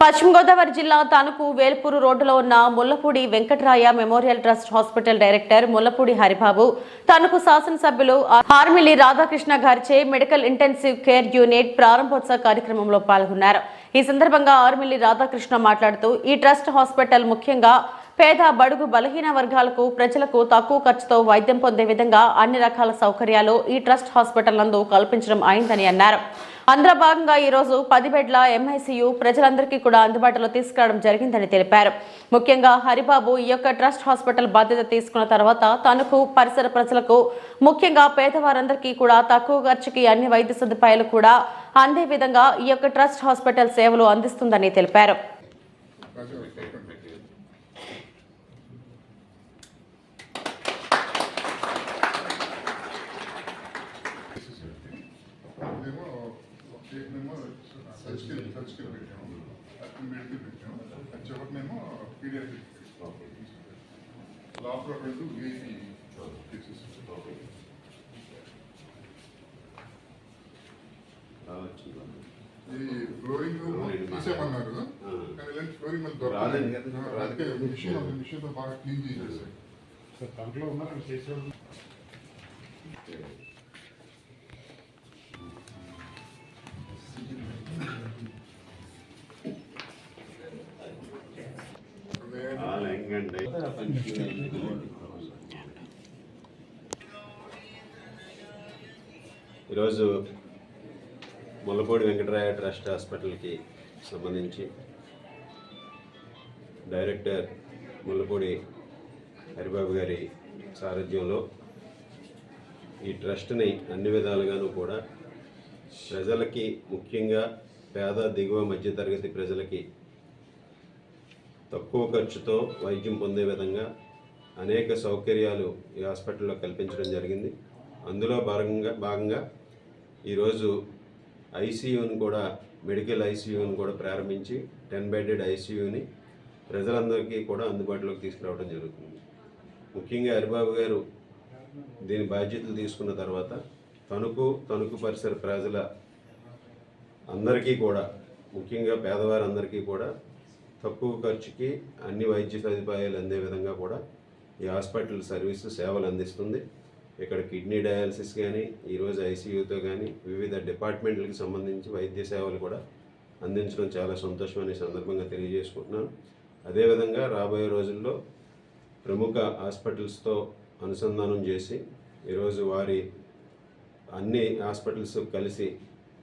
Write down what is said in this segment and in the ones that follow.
పశ్చిమ గోదావరి జిల్లా తణుకు వేల్పూరు రోడ్డులో ఉన్న Mullapudi Venkataraya memorial trust hospital director Mullapudi Haribabu Tanuku శాసనసభ్యులు హార్మిలి రాధాకృష్ణ గారిచే మెడికల్ ఇంటెన్సివ్ కేర్ యూనిట్ ప్రారంభోత్సవ కార్యక్రమంలో పాల్గొన్నారు. ఈ సందర్భంగా ఆర్మిల్లి రాధాకృష్ణ మాట్లాడుతూ ఈ ట్రస్ట్ హాస్పిటల్ ముఖ్యంగా పేద బడుగు బలహీన వర్గాలకు ప్రజలకు తక్కువ ఖర్చుతో వైద్యం పొందే విధంగా అన్ని రకాల సౌకర్యాలు ఈ ట్రస్ట్ హాస్పిటల్ నందు కల్పించడం అయిందని అన్నారు. అందులో భాగంగా ఈరోజు రోజు పది బెడ్ల ఎంఐసియు ప్రజలందరికీ కూడా అందుబాటులో తీసుకురావడం జరిగిందని తెలిపారు. ముఖ్యంగా హరిబాబు ఈ యొక్క ట్రస్ట్ హాస్పిటల్ బాధ్యత తీసుకున్న తర్వాత తనకు పరిసర ప్రజలకు ముఖ్యంగా పేదవారందరికీ కూడా తక్కువ ఖర్చుకి అన్ని వైద్య సదుపాయాలు కూడా అందే విధంగా ఈ యొక్క ట్రస్ట్ హాస్పిటల్ సేవలు అందిస్తుందని తెలిపారు. సర్జికల్ సర్జికల్ పెట్టాము అటు మెడికల్ పెట్టాము అది చివరినేమో పీడియాట్రిక్ లోపల రెండు విఐపి కేసెస్ ఈ ఫ్లోరింగ్ తీసేమన్నారు కానీ ఇలాంటి ఫ్లోరింగ్ మళ్ళీ రాలేదు కదా. దొరకలేదు అందుకే మిషన్ మిషన్తో బాగా క్లీన్ చేసేసారు సార్ దాంట్లో ఉన్నారు చేసేవాళ్ళు ఈరోజు ముల్లపూడి వెంకటరాయ ట్రస్ట్ హాస్పిటల్కి సంబంధించి డైరెక్టర్ ముల్లపూడి హరిబాబు గారి సారథ్యంలో ఈ ట్రస్ట్ని అన్ని విధాలుగానూ కూడా ప్రజలకి ముఖ్యంగా పేద దిగువ మధ్యతరగతి ప్రజలకి తక్కువ ఖర్చుతో వైద్యం పొందే విధంగా అనేక సౌకర్యాలు ఈ హాస్పిటల్లో కల్పించడం జరిగింది. అందులో భాగంగా భాగంగా ఈరోజు ఐసీయూని కూడా మెడికల్ ఐసీయూని కూడా ప్రారంభించి టెన్ బెడెడ్ ఐసీయూని ప్రజలందరికీ కూడా అందుబాటులోకి తీసుకురావడం జరుగుతుంది. ముఖ్యంగా హరిబాబు గారు దీని బాధ్యతలు తీసుకున్న తర్వాత తణుకు తణుకు పరిసర ప్రజల అందరికీ కూడా ముఖ్యంగా పేదవారందరికీ కూడా తక్కువ ఖర్చుకి అన్ని వైద్య సదుపాయాలు అందే విధంగా కూడా ఈ హాస్పిటల్ సర్వీస్ సేవలు అందిస్తుంది. ఇక్కడ కిడ్నీ డయాలసిస్ కానీ ఈరోజు ఐసీయూతో కానీ వివిధ డిపార్ట్మెంట్లకు సంబంధించి వైద్య సేవలు కూడా అందించడం చాలా సంతోషం అనే సందర్భంగా తెలియజేసుకుంటున్నాను. అదేవిధంగా రాబోయే రోజుల్లో ప్రముఖ హాస్పిటల్స్తో అనుసంధానం చేసి ఈరోజు వారి అన్ని హాస్పిటల్స్ కలిసి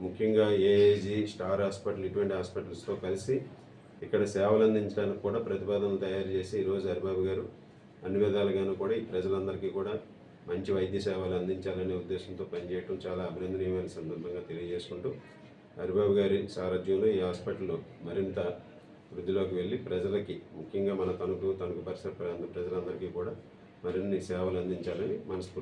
ముఖ్యంగా ఏఏజీ స్టార్ హాస్పిటల్ ఇటువంటి హాస్పిటల్స్తో కలిసి ఇక్కడ సేవలు అందించడానికి కూడా ప్రతిపాదనలు తయారు చేసి ఈరోజు హరిబాబు గారు అన్ని విధాలుగాను కూడా ఈ ప్రజలందరికీ కూడా మంచి వైద్య సేవలు అందించాలనే ఉద్దేశంతో పనిచేయడం చాలా అభినందనీయమైన సందర్భంగా తెలియజేసుకుంటూ హరిబాబు గారి సారథ్యంలో ఈ హాస్పిటల్లో మరింత వృద్ధిలోకి వెళ్ళి ప్రజలకి ముఖ్యంగా మన తణుకు తణుకు పరిసర ప్రాంత ప్రజలందరికీ కూడా మరిన్ని సేవలు అందించాలని మనస్ఫూర్తి